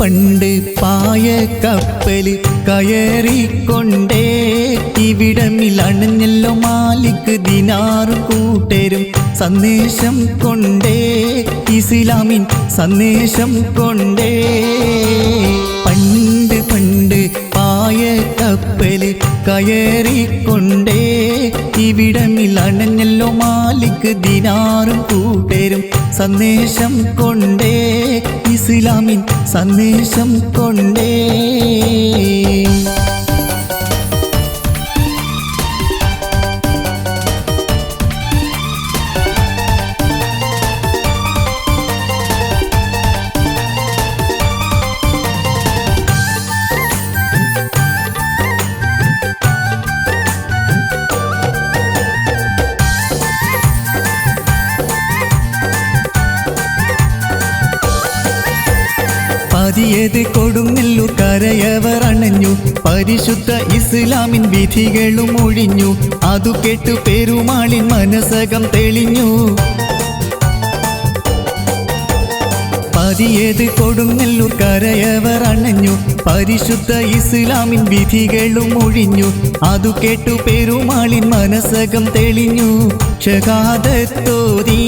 പണ്ട് പായ കപ്പൽ കയറിക്കൊണ്ടേ ഇവിടമിൽ അണഞ്ഞല്ലോ മാലിക് ദിനാറ് കൂട്ടരും സന്ദേശം കൊണ്ടേ ഇസ്ലാമിൻ സന്ദേശം കൊണ്ടേ. പണ്ട് പണ്ട് പായ കപ്പൽ കയറിക്കൊണ്ടേ ഇവിടമിൽ അണഞ്ഞല്ലോ മാലിക് ദിനാറും കൂട്ടരും സന്ദേശം കൊണ്ടേ. ഇസ്ലാമിൻ സന്ദേശം കൊണ്ടേ. പതിയത് കൊടുങ്ങല്ലൂർ കരയവർ അണഞ്ഞു. പരിശുദ്ധ ഇസ്ലാമിൻ വിധികളും ഒഴിഞ്ഞു. അതു കേട്ടു പെരുമാളിൻ മനസ്സകം തെളിഞ്ഞു. പതിയത് കൊടുങ്ങല്ലൂർ കരയവർ അണഞ്ഞു. പരിശുദ്ധ ഇസ്ലാമിൻ വിധികളും ഒഴിഞ്ഞു. അതു കേട്ടു പെരുമാളിൻ മനസ്സകം തെളിഞ്ഞു. ഷഹാദത്തോതീ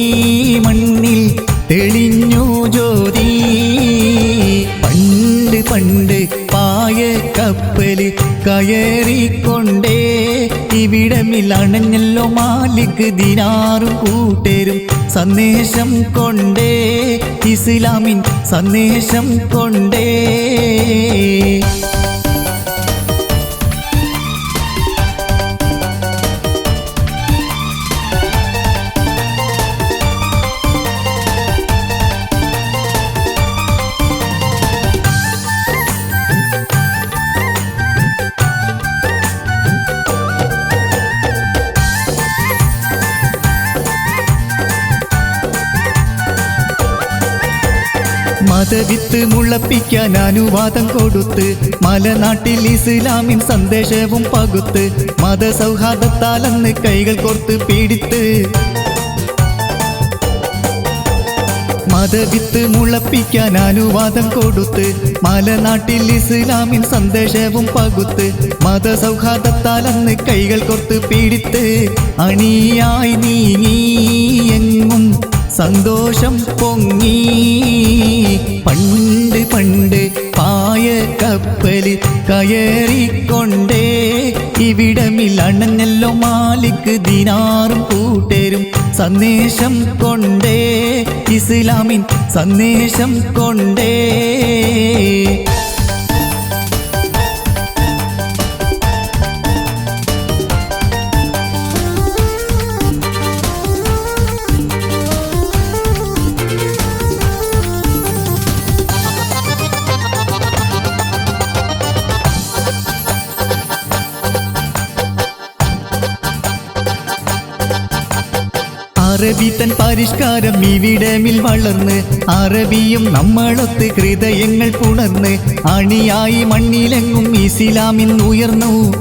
മണ്ണിൽ തെളിഞ്ഞു ജ്യോതി. കയറിക്കൊണ്ടേ. ഇവിടമിൽ അണഞ്ഞല്ലോ മാലിക് ദിനാറും കൂട്ടരും സന്ദേശം കൊണ്ടേ. ഇസ്ലാമിൻ സന്ദേശം കൊണ്ടേ. മതവിത്ത് മുളപ്പിക്കാൻ അനുവാദം കൊടുത്ത് മലനാട്ടിൽ ഇസ്ലാമിൻ സന്ദേശവും പകുത്ത് മതസൗഹാർദ്ദത്താലെന്ന് കൈകൾ കോർത്ത് പീഡിത്ത്. മതവിത്ത് മുളപ്പിക്കാൻ അനുവാദം കൊടുത്ത് മലനാട്ടിൽ ഇസ്ലാമിൻ സന്ദേശവും പകുത്ത് മതസൗഹാർദ്ദത്താലെന്ന് കൈകൾ കൊർത്ത് പീഡിത്ത്. അണിയായി നീങ്ങി എങ്ങും സന്തോഷം പൊങ്ങി പണ്ട് പണ്ട് പായ കപ്പൽ കയറിക്കൊണ്ടേ. ഇവിടമിൽ അണഞ്ഞല്ലോ മാലിക് ദിനാറും കൂട്ടരും സന്ദേശം കൊണ്ടേ. ഇസ്ലാമിൻ സന്ദേശം കൊണ്ടേ. അറബി തൻ പരിഷ്കാരം ഇവിടമിൽ വളർന്ന്. അറബിയും നമ്മളൊത്ത് ഹൃദയങ്ങൾ പുണർന്ന്. അണിയായി മണ്ണിലെങ്ങും ഇസ്ലാമിൻ ഉയർന്നു.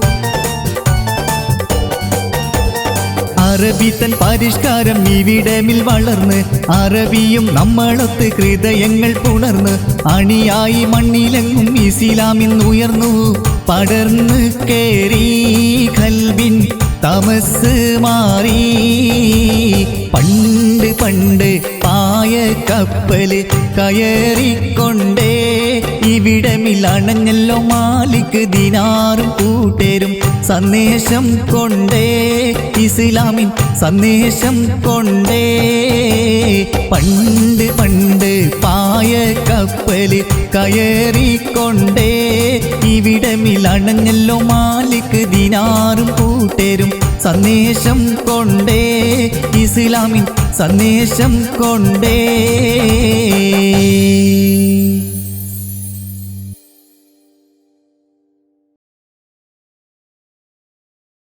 അറബി തൻ പരിഷ്കാരം ഇവിടമിൽ വളർന്ന്. അറബിയും നമ്മളൊത്ത് ഹൃദയങ്ങൾ പുണർന്ന്. അണിയായി മണ്ണിലെങ്ങും ഇസ്ലാമിൻ ഉയർന്നു. പടർന്ന് കേറി കൽബിൻ തമസ് മാറി. കപ്പൽ കയറിക്കൊണ്ടേ. ഇവിടമിൽ മാലിക്ക് മാലിക് ദിനാറും കൂട്ടരും സന്ദേശം കൊണ്ടേ. ഇസ്ലാമിൻ സന്ദേശം കൊണ്ടേ. പണ്ട് പണ്ട് പായ കപ്പൽ കയറിക്കൊണ്ടേ. ഇവിടമിൽ മാലിക്ക് മാലിക് ദിനാറും കൂട്ടരും സന്ദേശം കൊണ്ടേ ഇസ്ലാമിൻ സന്ദേശം കൊണ്ടേ.